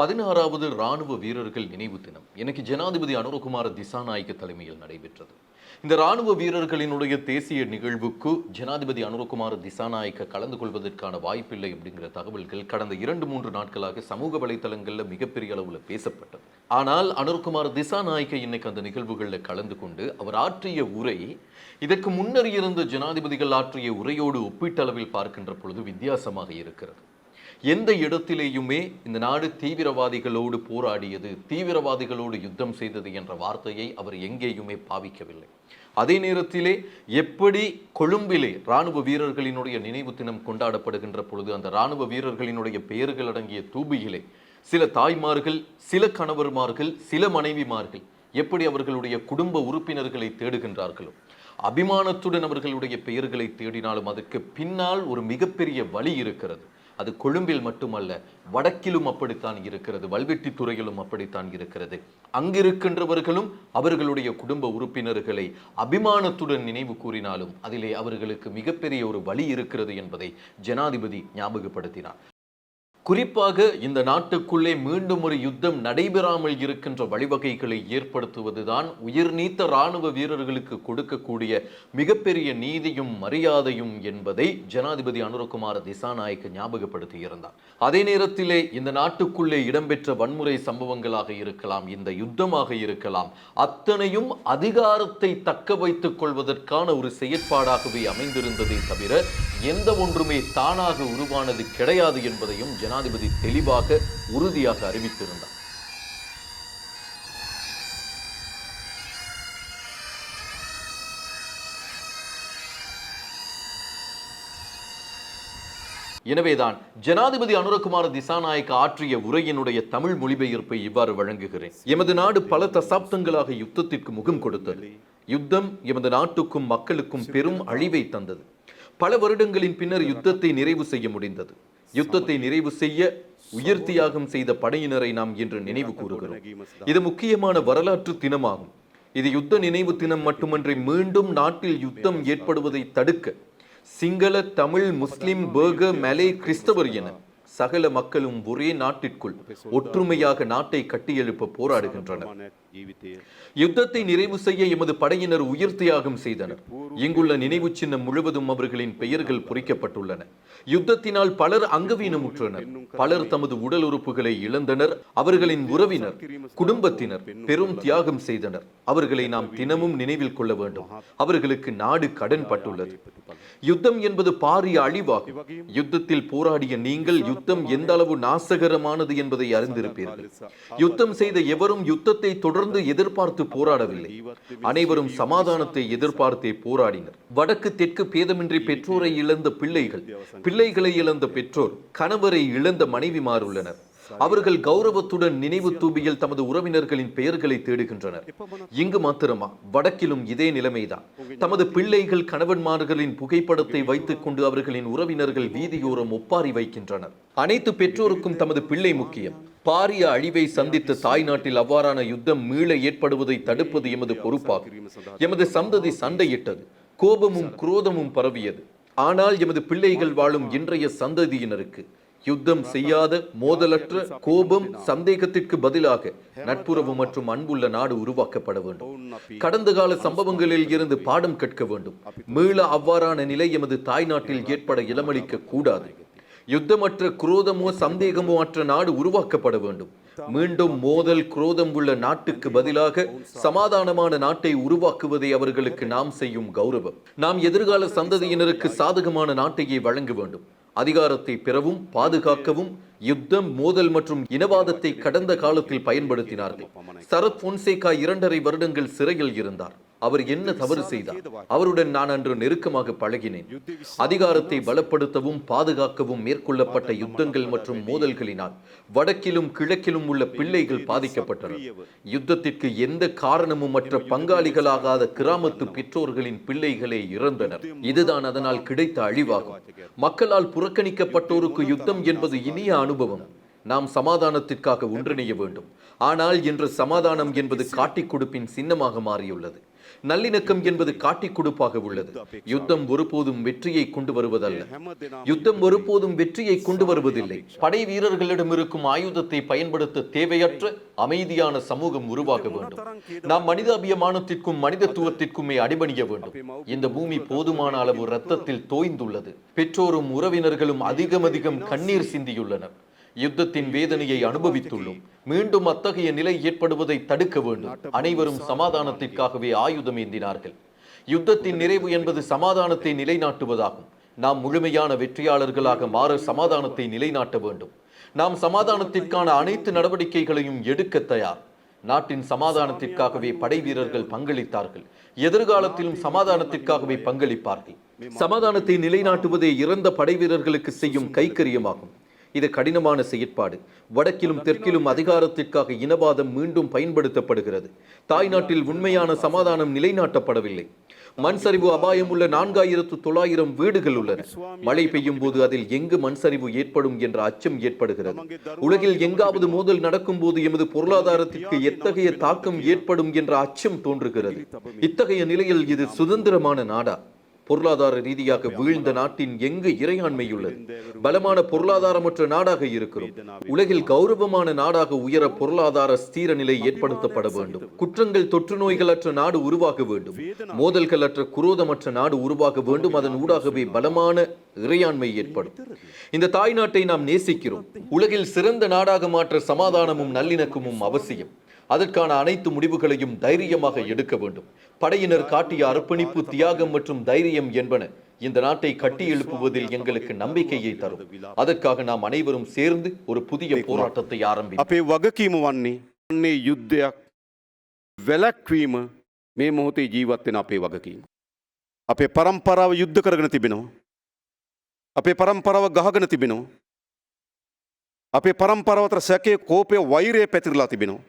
பதினாறாவது ராணுவ வீரர்கள் நினைவு தினம். எனக்கு ஜனாதிபதி அனுரகுமார திசாநாயக்க தலைமையில் நடைபெற்றது. இந்த ராணுவ வீரர்களினுடைய தேசிய நிகழ்வுக்கு ஜனாதிபதி அனுரகுமார திசாநாயக்க கலந்து கொள்வதற்கான வாய்ப்பில்லை அப்படிங்கிற தகவல்கள் கடந்த இரண்டு மூன்று நாட்களாக சமூக வலைத்தளங்கள்ல மிகப்பெரிய அளவில் பேசப்பட்டது. ஆனால் அனுர்குமார் திசாநாயக்க இன்னைக்கு அந்த நிகழ்வுகளில் கலந்து கொண்டு அவர் ஆற்றிய உரை இதற்கு முன்னர் இருந்த ஜனாதிபதிகள் ஆற்றிய உரையோடு ஒப்பீட்டளவில் பார்க்கின்ற பொழுது வித்தியாசமாக இருக்கிறது. எந்த இடத்திலேயுமே இந்த நாடு தீவிரவாதிகளோடு போராடியது தீவிரவாதிகளோடு யுத்தம் செய்தது என்ற வார்த்தையை அவர் எங்கேயுமே பாவிக்கவில்லை. அதே நேரத்திலே எப்படி கொழும்பிலே ராணுவ வீரர்களினுடைய நினைவு தினம் கொண்டாடப்படுகின்ற பொழுது அந்த ராணுவ வீரர்களினுடைய பெயர்கள் அடங்கிய தூபியிலே சில தாய்மார்கள் சில கணவர்மார்கள் சில மனைவிமார்கள் எப்படி அவர்களுடைய குடும்ப உறுப்பினர்களை தேடுகின்றார்களோ அபிமானத்துடன் அவர்களுடைய பெயர்களை தேடினாலும் அதற்கு பின்னால் ஒரு மிகப்பெரிய வழி இருக்கிறது. அது கொழும்பில் மட்டுமல்ல வடக்கிலும் அப்படித்தான் இருக்கிறது வல்வெட்டி துறையிலும் அப்படித்தான் இருக்கிறது. அங்கிருக்கின்றவர்களும் அவர்களுடைய குடும்ப உறுப்பினர்களை அபிமானத்துடன் நினைவு கூறினாலும் அதிலே அவர்களுக்கு மிகப்பெரிய ஒரு வழி இருக்கிறது என்பதை ஜனாதிபதி ஞாபகப்படுத்தினார். குறிப்பாக இந்த நாட்டுக்குள்ளே மீண்டும் ஒரு யுத்தம் நடைபெறாமல் இருக்கின்ற வழிவகைகளை ஏற்படுத்துவதுதான் உயிர் நீத்த இராணுவ வீரர்களுக்கு கொடுக்கக்கூடிய மிகப்பெரிய நீதியும் மரியாதையும் என்பதை ஜனாதிபதி அனுரகுமார திசாநாயக்க ஞாபகப்படுத்தி இருந்தார் அதே நேரத்திலே இந்த நாட்டுக்குள்ளே இடம்பெற்ற வன்முறை சம்பவங்களாக இருக்கலாம் இந்த யுத்தமாக இருக்கலாம் அத்தனையும் அதிகாரத்தை தக்க வைத்துக் கொள்வதற்கான ஒரு செயற்பாடாகவே அமைந்திருந்ததை தவிர எந்த ஒன்றுமே தானாக உருவானது கிடையாது என்பதையும் ஜனாதிபதி தெளிவாக உறுதியாக அறிவித்திருந்தார். எனவேதான் ஜனாதிபதி அனுரகுமார திசாநாயக்க ஆற்றிய உரையினுடைய தமிழ் மொழிபெயர்ப்பை இவ்வாறு வழங்குகிறேன். எமது நாடு பல தசாப்தங்களாக யுத்தத்திற்கு முகம் கொடுத்தது. யுத்தம் எமது நாட்டுக்கும் மக்களுக்கும் பெரும் அழிவை தந்தது. பல வருடங்களின் பின்னர் யுத்தத்தை நிறைவு செய்ய முடிந்தது. யுத்தத்தை நிறைவு செய்ய உயிர் தியாகம் செய்த படையினரை நாம் இன்று நினைவு கூறுகிறோம். இது முக்கியமான வரலாற்று தினமாகும். இது யுத்த நினைவு தினம் மட்டுமன்றி மீண்டும் நாட்டில் யுத்தம் ஏற்படுவதை தடுக்க சிங்கள தமிழ் முஸ்லிம் பேக மலே கிறிஸ்தவர் என சகல மக்களும் ஒரே நாட்டிற்குள் ஒற்றுமையாக நாட்டை கட்டியெழுப்ப போராடுகின்றனர். யுத்தத்தை நிறைவு செய்ய எமது படையினர் உயிர் தியாகம் செய்தனர். இங்குள்ள நினைவு சின்னம் முழுவதும் அவர்களின் பெயர்கள் பொறிக்கப்பட்டுள்ளன. யுத்தத்தினால் பலர் அங்கவீனமுற்றனர். பலர் தமது உடல் உறுப்புகளை இழந்தனர். அவர்களின் உறவினர் குடும்பத்தினர் பெரும் தியாகம் செய்தனர். அவர்களை நாம் தினமும் நினைவில் கொள்ள வேண்டும். அவர்களுக்கு நாடு கடன் பட்டுள்ளது யுத்தம் என்பது பாரிய அழிவாகும். யுத்தத்தில் போராடிய நீங்கள் யுத்தம் எந்த அளவு நாசகரமானது என்பதை அறிந்திருப்பீர்கள். யுத்தம் செய்த எவரும் யுத்தத்தை தொடர்ந்து எதிர்பார்த்து போராடவில்லை. அனைவரும் சமாதானத்தை எதிர்பார்த்தே போராடினர். வடக்கு தெற்கு பேதமின்றி பெற்றோரை இழந்த பிள்ளைகள் பிள்ளைகளை இழந்த பெற்றோர் கணவரை இழந்த மனைவிமார் உள்ளனர். அவர்கள் கௌரவத்துடன் நினைவு தூபியில் தமது உறவினர்களின் பெயர்களை தேடுகின்றனர். இங்கு மாத்திரமா வடக்கிலும் இதே நிலைமைதான். தமது பிள்ளைகள் கணவன்மார்களின் புகைப்படத்தை வைத்துக் கொண்டு அவர்களின் உறவினர்கள் வீதியோரம் ஒப்பாரி வைக்கின்றனர். அனைத்து பெற்றோருக்கும் தமது பிள்ளை முக்கியம். பாரிய அழிவை சந்தித்த தாய்நாட்டில் அவ்வாறான யுத்தம் மீள ஏற்படுவதை தடுப்பது எமது பொறுப்பாகும். எமது சந்ததி சண்டையிட்டது. கோபமும் குரோதமும் பரவியது. ஆனால் எமது பிள்ளைகள் வாழும் இன்றைய சந்ததியினருக்கு யுத்தம் செய்யாத மோதலற்ற கோபம் சந்தேகத்திற்கு பதிலாக நட்புறவு மற்றும் அன்புள்ள நாடு உருவாக்கப்பட வேண்டும். கடந்த கால சம்பவங்களில் இருந்து பாடம் கற்க வேண்டும். மீள அவ்வாறான நிலை எமது தாய்நாட்டில் ஏற்பட இளமளிக்க கூடாது. யுத்தமற்ற குரோதமோ சந்தேகமோ அற்ற நாடு உருவாக்கப்பட வேண்டும். மீண்டும் மோதல் குரோதம் உள்ள நாட்டுக்கு பதிலாக சமாதானமான நாட்டை உருவாக்குவதே அவர்களுக்கு நாம் செய்யும் கௌரவம். நாம் எதிர்கால சந்ததியினருக்கு சாதகமான நாட்டையே வழங்க வேண்டும். அதிகாரத்தை பெறவும் பாதுகாக்கவும் யுத்தம் மோதல் மற்றும் இனவாதத்தை கடந்த காலத்தில் பயன்படுத்தினார்கள். சரத் பொன்சேகா இரண்டரை வருடங்கள் சிறையில் இருந்தார். அவர் என்ன தவறு செய்தார்? அவருடன் நான் அன்று நெருக்கமாக பழகினேன். அதிகாரத்தை பலப்படுத்தவும் பாதுகாக்கவும் மேற்கொள்ளப்பட்ட யுத்தங்கள் மற்றும் மோதல்களினால் வடக்கிலும் கிழக்கிலும் உள்ள பிள்ளைகள் பாதிக்கப்பட்டனர். யுத்தத்திற்கு எந்த காரணமும் மற்ற பங்காளிகளாகாத கிராமத்து பெற்றோர்களின் பிள்ளைகளே இறந்தனர். இதுதான் அதனால் கிடைத்த அழிவாகும். மக்களால் புறக்கணிக்கப்பட்டோருக்கு யுத்தம் என்பது இனிய அனுபவம். நாம் சமாதானத்திற்காக ஒன்றிணைய வேண்டும். ஆனால் இன்று சமாதானம் என்பது காட்டிக் கொடுப்பின் சின்னமாக மாறியுள்ளது. நல்லிணக்கம் என்பது காட்டிக் கொடுப்பாக உள்ளது. யுத்தம் ஒருபோதும் வெற்றியை கொண்டு வருவதல்ல. யுத்தம் ஒருபோதும் வெற்றியை கொண்டு வருவதில்லை. படை வீரர்களிடம் இருக்கும் ஆயுதத்தை பயன்படுத்த தேவையற்ற அமைதியான சமூகம் உருவாக வேண்டும். நாம் மனிதாபியமானத்திற்கும் மனிதத்துவத்திற்குமே அடிபணிய வேண்டும். இந்த பூமி போதுமான அளவு ரத்தத்தில் தோய்ந்துள்ளது. பெற்றோரும் உறவினர்களும் அதிகம் அதிகம் கண்ணீர் சிந்தியுள்ளனர். யுத்தத்தின் வேதனையை அனுபவித்துள்ளோம். மீண்டும் அத்தகைய நிலை ஏற்படுவதை தடுக்க வேண்டும். அனைவரும் சமாதானத்திற்காகவே ஆயுதம் ஏந்தினார்கள் யுத்தத்தின் நிறைவு என்பது சமாதானத்தை நிலைநாட்டுவதாகும். நாம் முழுமையான வெற்றியாளர்களாக மாற சமாதானத்தை நிலைநாட்ட வேண்டும். நாம் சமாதானத்திற்கான அனைத்து நடவடிக்கைகளையும் எடுக்க தயார். நாட்டின் சமாதானத்திற்காகவே படை வீரர்கள் பங்களித்தார்கள். எதிர்காலத்திலும் சமாதானத்திற்காகவே பங்களிப்பார்கள். சமாதானத்தை நிலைநாட்டுவதே இறந்த படை வீரர்களுக்கு செய்யும் கைக்கரியமாகும். இது கடினமான செயற்பாடு. வடக்கிலும் தெற்கிலும் அதிகாரத்திற்காக இனவாதம் மீண்டும் பயன்படுத்தப்படுகிறது. தாய்நாட்டில் உண்மையான சமாதானம் நிலைநாட்டப்படவில்லை. மண் சரிவு அபாயம் உள்ள நான்காயிரத்து தொள்ளாயிரம் வீடுகள் உள்ளன. மழை பெய்யும் போது அதில் எங்கு மண் சரிவு ஏற்படும் என்ற அச்சம் ஏற்படுகிறது. உலகில் எங்காவது மோதல் நடக்கும் போது எமது பொருளாதாரத்திற்கு எத்தகைய தாக்கம் ஏற்படும் என்ற அச்சம் தோன்றுகிறது. இத்தகைய நிலையில் இது சுதந்திரமான நாடா. பொருளாதார ரீதியாக வீழ்ந்த நாட்டின் எங்கு இறையாண்மை உள்ளது பலமான பொருளாதாரமற்ற நாடாக இருக்கிறோம். உலகில் கௌரவமான நாடாக உயர பொருளாதார ஸ்தீர நிலை ஏற்படுத்தப்பட வேண்டும். குற்றங்கள் தொற்று நோய்களற்ற நாடு உருவாக வேண்டும். மோதல்களற்ற குரோதமற்ற நாடு உருவாக வேண்டும். அதன் ஊடாகவே பலமான இறையாண்மை ஏற்படும். இந்த தாய் நாட்டை நாம் நேசிக்கிறோம். உலகில் சிறந்த நாடாக மாற்ற சமாதானமும் நல்லிணக்கமும் அவசியம். அதற்கான அனைத்து முடிவுகளையும் தைரியமாக எடுக்க வேண்டும் படையினர் காட்டிய அர்ப்பணிப்பு தியாகம் மற்றும் தைரியம் என்பன இந்த நாட்டை கட்டி எழுப்புவதில் எங்களுக்கு நம்பிக்கையை தரும் அதற்காக நாம் அனைவரும் சேர்ந்து ஒரு புதிய போராட்டத்தை ஆரம்பிப்போம் අපේ වගකීම වන්නේ අන්නේ යුද්ධයක් වැලැක්වීම මේ මොහොතේ ජීවත්වෙන අපේ වගකීම. අපේ පරම්පරාව යුද්ධ කරගෙන තිබෙනවා. අපේ පරම්පරාව ගහගෙන තිබෙනවා. අපේ පරම්පරාවතර සැකේ කෝපය වෛරය පැතිරලා තිබෙනවා.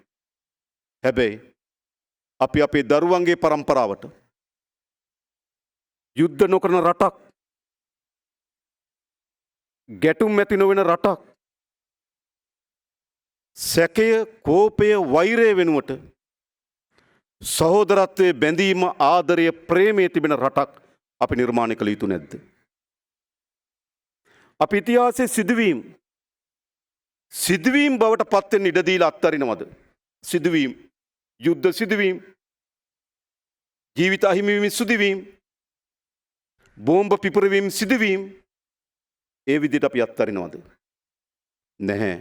හැබැයි අපි අපේ දරුවන්ගේ පරම්පරාවට යුද්ධ නොකරන රටක් ගැටුම් ඇති නොවෙන රටක් සැකය කෝපය වෛරය වෙනුවට සහෝදරත්වය බැඳීම ආදරය ප්‍රේමය තිබෙන රටක් අපි නිර්මාණය කළ යුතු නැද්ද. අපි ඉතිහාසය සිදුවීම් සිදුවීම් බවට පත්වෙන් ඉඩදීල අත්තරිනවද. සිදුවීම් යුද්ධ සිදුවීම් ජීවිත අහිමිවීම සිදුවීම් බෝම්භ පිපරවීම් සිදුවීම් ඒ විදිට අපි අත්තරිනවද. නැහැ.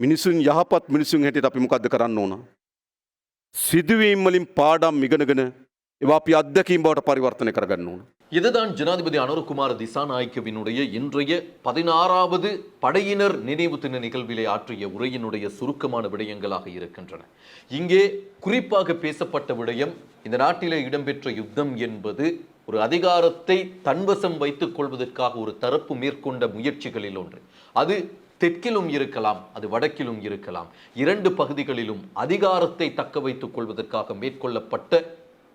මිනිසුන් යහපත් මිනිසුන් හැටියට අපි මොකක්ද කරන්න ඕන. සිදුවීම් වලින් පාඩම් ඉගෙනගෙන ඒවා අපි අත්දැකීම් බවට පරිවර්තනය කරගන්න ඕන. இதுதான் ஜனாதிபதி அனுரகுமார் திசாநாயக்கவினுடைய இன்றைய பதினாறாவது படையினர் நினைவு தின நிகழ்விலே ஆற்றிய உரையினுடைய சுருக்கமான விடயங்களாக இருக்கின்றன இங்கே குறிப்பாக பேசப்பட்ட விடயம் இந்த நாட்டிலே இடம்பெற்ற யுத்தம் என்பது ஒரு அதிகாரத்தை தன்வசம் வைத்துக் கொள்வதற்காக ஒரு தரப்பு மேற்கொண்ட முயற்சிகளில் ஒன்று அது தெற்கிலும் இருக்கலாம் அது வடக்கிலும் இருக்கலாம் இரண்டு பகுதிகளிலும் அதிகாரத்தை தக்க வைத்துக் கொள்வதற்காக மேற்கொள்ளப்பட்ட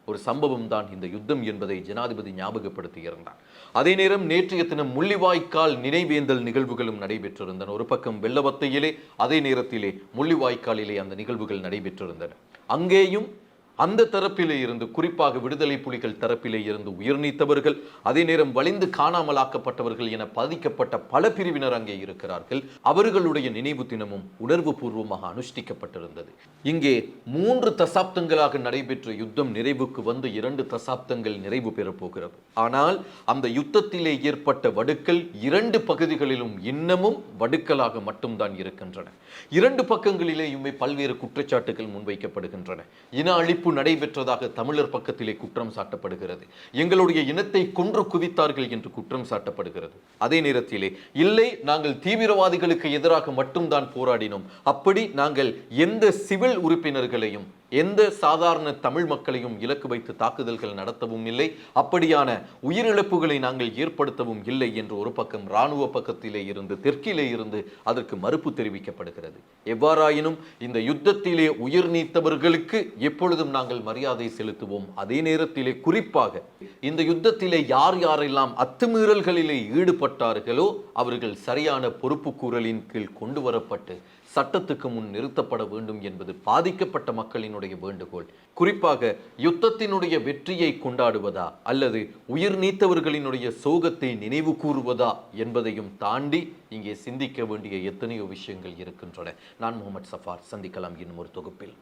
ஒரு சம்பவம் தான் இந்த யுத்தம் என்பதை ஜனாதிபதி ஞாபகப்படுத்தி இருந்தார் அதே நேரம் நேற்றைய தினம் முள்ளிவாய்க்கால் நினைவேந்தல் நிகழ்வுகளும் நடைபெற்றிருந்தன. ஒரு பக்கம் வெள்ளவத்தையிலே அதே நேரத்திலே முள்ளிவாய்க்காலிலே அந்த நிகழ்வுகள் நடைபெற்றிருந்தன. அங்கேயும் அந்த தரப்பிலே இருந்து குறிப்பாக விடுதலை புலிகள் தரப்பிலே இருந்து உயிர் நீத்தவர்கள் அதே நேரம் வலிந்து காணாமலாக்கப்பட்டவர்கள் என பாதிக்கப்பட்ட பல பிரிவினர் அங்கே இருக்கிறார்கள். அவர்களுடைய நினைவு தினமும் உணர்வு பூர்வமாக அனுஷ்டிக்கப்பட்டிருந்தது. இங்கே மூன்று தசாப்தங்களாக நடைபெற்ற யுத்தம் நிறைவுக்கு வந்து இரண்டு தசாப்தங்கள் நிறைவு பெறப் போகிறது. ஆனால் அந்த யுத்தத்திலே ஏற்பட்ட வடுக்கள் இரண்டு பகுதிகளிலும் இன்னமும் வடுக்களாக மட்டும்தான் இருக்கின்றன. இரண்டு பக்கங்களிலேயுமே பல்வேறு குற்றச்சாட்டுகள் முன்வைக்கப்படுகின்றன. இன அழிப்பு நடைபெற்றதாக தமிழர் பக்கத்திலே குற்றம் சாட்டப்படுகிறது. எங்களுடைய இனத்தை கொன்று குவித்தார்கள் என்று குற்றம் சாட்டப்படுகிறது. அதே நேரத்திலே இல்லை நாங்கள் தீவிரவாதிகளுக்கு எதிராக மட்டும்தான் போராடினோம். அப்படி நாங்கள் எந்த சிவில் உறுப்பினர்களையும் எந்த சாதாரண தமிழ் மக்களையும் இலக்கு வைத்து தாக்குதல்கள் நடத்தவும் இல்லை அப்படியான உயிரிழப்புகளை நாங்கள் ஏற்படுத்தவும் இல்லை என்று ஒரு பக்கம் இராணுவ பக்கத்திலே இருந்து தெற்கிலே இருந்து அதற்கு மறுப்பு தெரிவிக்கப்படுகிறது. எவ்வாறாயினும் இந்த யுத்தத்திலே உயிர் நீத்தவர்களுக்கு எப்பொழுதும் நாங்கள் மரியாதை செலுத்துவோம். அதே நேரத்திலே குறிப்பாக இந்த யுத்தத்திலே யார் யாரெல்லாம் அத்துமீறல்களிலே ஈடுபட்டார்களோ அவர்கள் சரியான பொறுப்புக்கூறலின் கீழ் கொண்டு வரப்பட்டு சட்டத்துக்கு முன் நிறுத்தப்பட வேண்டும் என்பது பாதிக்கப்பட்ட மக்களினுடைய வேண்டுகோள். குறிப்பாக யுத்தத்தினுடைய வெற்றியை கொண்டாடுவதா அல்லது உயிர் நீத்தவர்களினுடைய சோகத்தை நினைவு கூறுவதா என்பதையும் தாண்டி இங்கே சிந்திக்க வேண்டிய எத்தனையோ விஷயங்கள் இருக்கின்றன. நான் முகமது சஃபார் சந்திக்கலாம் இன்னும் ஒரு தொகுப்பில்.